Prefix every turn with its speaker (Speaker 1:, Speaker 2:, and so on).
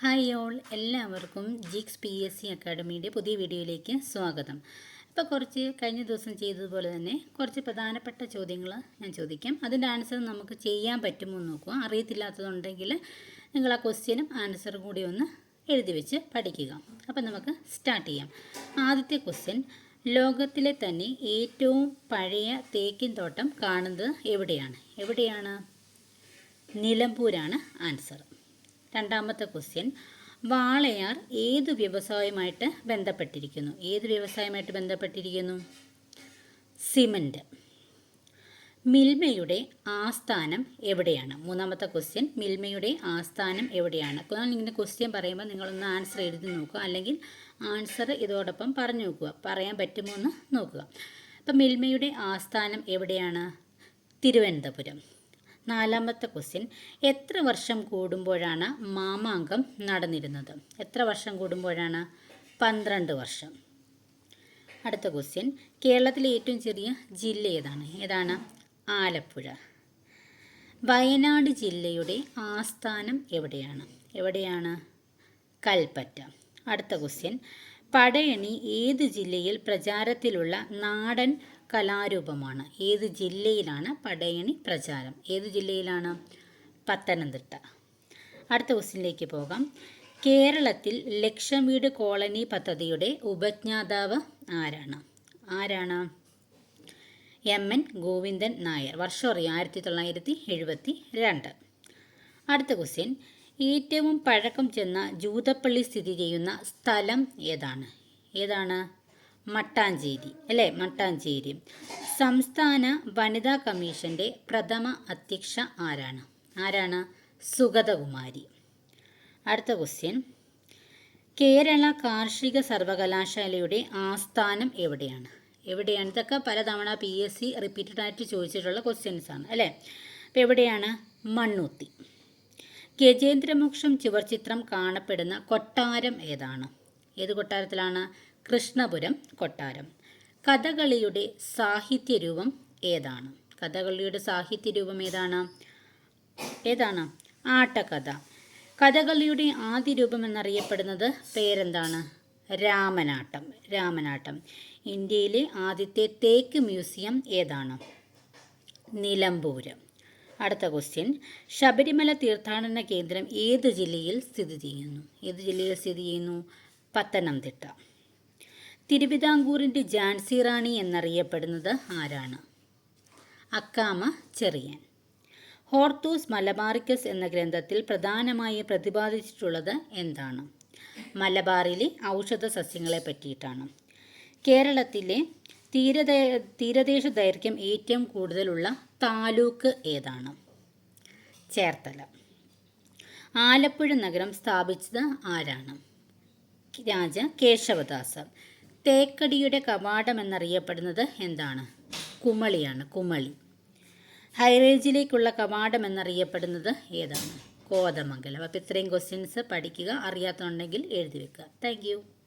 Speaker 1: Hi all എല്ലാവർക്കും ജിക്സ് P S C അക്കാഡമിയുടെ പുതിയ വീഡിയോയിലേക്ക് സ്വാഗതം. ഇപ്പോൾ കുറച്ച് കഴിഞ്ഞ ദിവസം ചെയ്തതുപോലെ തന്നെ കുറച്ച് പ്രധാനപ്പെട്ട ചോദ്യങ്ങൾ ഞാൻ ചോദിക്കാം. അതിന്റെ ആൻസർ നമുക്ക് ചെയ്യാൻ പറ്റുമോ എന്ന് നോക്കുക. അറിയത്തില്ലാത്തതുണ്ടെങ്കിൽ നിങ്ങൾ ആ ക്വസ്റ്റ്യനും ആൻസറും കൂടി ഒന്ന് എഴുതി വെച്ച് പഠിക്കുക. അപ്പോൾ നമുക്ക് സ്റ്റാർട്ട് ചെയ്യാം. ആദ്യത്തെ ക്വസ്റ്റ്യൻ ലോകത്തിലെ തന്നെ ഏറ്റവും പഴയ തേക്കിൻ തോട്ടം കാണുന്നത് എവിടെയാണ്? എവിടെയാണ്? നിലമ്പൂരാണ് ആൻസർ. രണ്ടാമത്തെ ക്വസ്റ്റ്യൻ വാളയാർ ഏത് വ്യവസായമായിട്ട് ബന്ധപ്പെട്ടിരിക്കുന്നു? ഏത് വ്യവസായമായിട്ട് ബന്ധപ്പെട്ടിരിക്കുന്നു? സിമന്റ് മിൽമയുടെ ആസ്ഥാനം എവിടെയാണ്? മൂന്നാമത്തെ ക്വസ്റ്റ്യൻ മിൽമയുടെ ആസ്ഥാനം എവിടെയാണ്? ഞാൻ ഇങ്ങനെ ക്വസ്റ്റ്യൻ പറയുമ്പോൾ നിങ്ങളൊന്ന് ആൻസർ എഴുതി നോക്കുക. അല്ലെങ്കിൽ ആൻസർ ഇതോടൊപ്പം പറഞ്ഞു നോക്കുക. പറയാൻ പറ്റുമോ എന്ന് നോക്കുക. അപ്പം മിൽമയുടെ ആസ്ഥാനം എവിടെയാണ്? തിരുവനന്തപുരം. നാലാമത്തെ ക്വസ്റ്റ്യൻ എത്ര വർഷം കൂടുമ്പോഴാണ് മാമാങ്കം നടന്നിരുന്നത്? എത്ര വർഷം കൂടുമ്പോഴാണ്? പന്ത്രണ്ട് വർഷം. അടുത്ത ക്വസ്റ്റ്യൻ കേരളത്തിലെ ഏറ്റവും ചെറിയ ജില്ല ഏതാണ്? ഏതാണ്? ആലപ്പുഴ. വയനാട് ജില്ലയുടെ ആസ്ഥാനം എവിടെയാണ്? എവിടെയാണ്? കൽപ്പറ്റ. അടുത്ത ക്വസ്റ്റ്യൻ പടയണി ഏത് ജില്ലയിൽ പ്രചാരത്തിലുള്ള നാടൻ കലാരൂപമാണ്? ഏത് ജില്ലയിലാണ് പടയണി പ്രചാരം? ഏത് ജില്ലയിലാണ്? പത്തനംതിട്ട. അടുത്ത ക്വസ്റ്റ്യനിലേക്ക് പോകാം. കേരളത്തിൽ ലക്ഷം വീട് കോളനി പദ്ധതിയുടെ ഉപജ്ഞാതാവ് ആരാണ്? ആരാണ്? M N Govindan Nair. വർഷം അറിയാം ആയിരത്തി തൊള്ളായിരത്തി എഴുപത്തി രണ്ട്. അടുത്ത ക്വസ്റ്റ്യൻ. ഏറ്റവും പഴക്കം ചെന്ന ജൂതപ്പള്ളി സ്ഥിതി ചെയ്യുന്ന സ്ഥലം ഏതാണ്? ഏതാണ്? മട്ടാഞ്ചേരി അല്ലേ? മട്ടാഞ്ചേരി. സംസ്ഥാന വനിതാ കമ്മീഷന്റെ പ്രഥമ അധ്യക്ഷ ആരാണ്? ആരാണ്? സുഗതകുമാരി. അടുത്ത ക്വസ്റ്റ്യൻ കേരള കാർഷിക സർവകലാശാലയുടെ ആസ്ഥാനം എവിടെയാണ്? എവിടെയാണ്? ഇതൊക്കെ പലതവണ പി എസ് സി റിപ്പീറ്റഡ് ആയിട്ട് ചോദിച്ചിട്ടുള്ള ക്വസ്റ്റ്യൻസ് ആണ് അല്ലേ? അപ്പോൾ എവിടെയാണ്? മണ്ണൂത്തി. ഗജേന്ദ്രമോക്ഷം ചുവർചിത്രം കാണപ്പെടുന്ന കൊട്ടാരം ഏതാണ്? ഏത് കൊട്ടാരത്തിലാണ്? കൃഷ്ണപുരം കൊട്ടാരം. കഥകളിയുടെ സാഹിത്യരൂപം ഏതാണ്? കഥകളിയുടെ സാഹിത്യരൂപം ഏതാണ്? ഏതാണ്? ആട്ടക്കഥ കഥകളിയുടെ ആദ്യ രൂപം എന്നറിയപ്പെടുന്നത് പേരെന്താണ്? രാമനാട്ടം. രാമനാട്ടം. ഇന്ത്യയിലെ ആദ്യത്തെ തേക്ക് മ്യൂസിയം ഏതാണ്? നിലമ്പൂര്. അടുത്ത ക്വസ്റ്റ്യൻ ശബരിമല തീർത്ഥാടന കേന്ദ്രം ഏത് ജില്ലയിൽ സ്ഥിതി ചെയ്യുന്നു? ഏത് ജില്ലയിൽ സ്ഥിതി ചെയ്യുന്നു? പത്തനംതിട്ട. തിരുവിതാംകൂറിന്റെ ജാൻസി റാണി എന്നറിയപ്പെടുന്നത് ആരാണ്? അക്കാമ ചെറിയൻ. ഹോർത്തൂസ് മലബാറിക്കസ് എന്ന ഗ്രന്ഥത്തിൽ പ്രധാനമായി പ്രതിപാദിച്ചിട്ടുള്ളത് എന്താണ്? മലബാറിലെ ഔഷധ സസ്യങ്ങളെ പറ്റിയിട്ടാണ്. കേരളത്തിലെ തീരദ തീരദേശ ദൈർഘ്യം ഏറ്റവും കൂടുതലുള്ള താലൂക്ക് ഏതാണ്? ചേർത്തല. ആലപ്പുഴ നഗരം സ്ഥാപിച്ചത് ആരാണ്? രാജ കേശവദാസ്. തേക്കടിയുടെ കവാടം എന്നറിയപ്പെടുന്നത് എന്താണ്? കുമളിയാണ് കുമളി. ഹൈറേഞ്ചിലേക്കുള്ള കവാടം എന്നറിയപ്പെടുന്നത് ഏതാണ്? കോതമംഗലം. അപ്പോൾ ഇത്രയും ക്വസ്റ്റ്യൻസ് പഠിക്കുക അറിയാത്തുണ്ടെങ്കിൽ എഴുതി വെക്കുക. താങ്ക്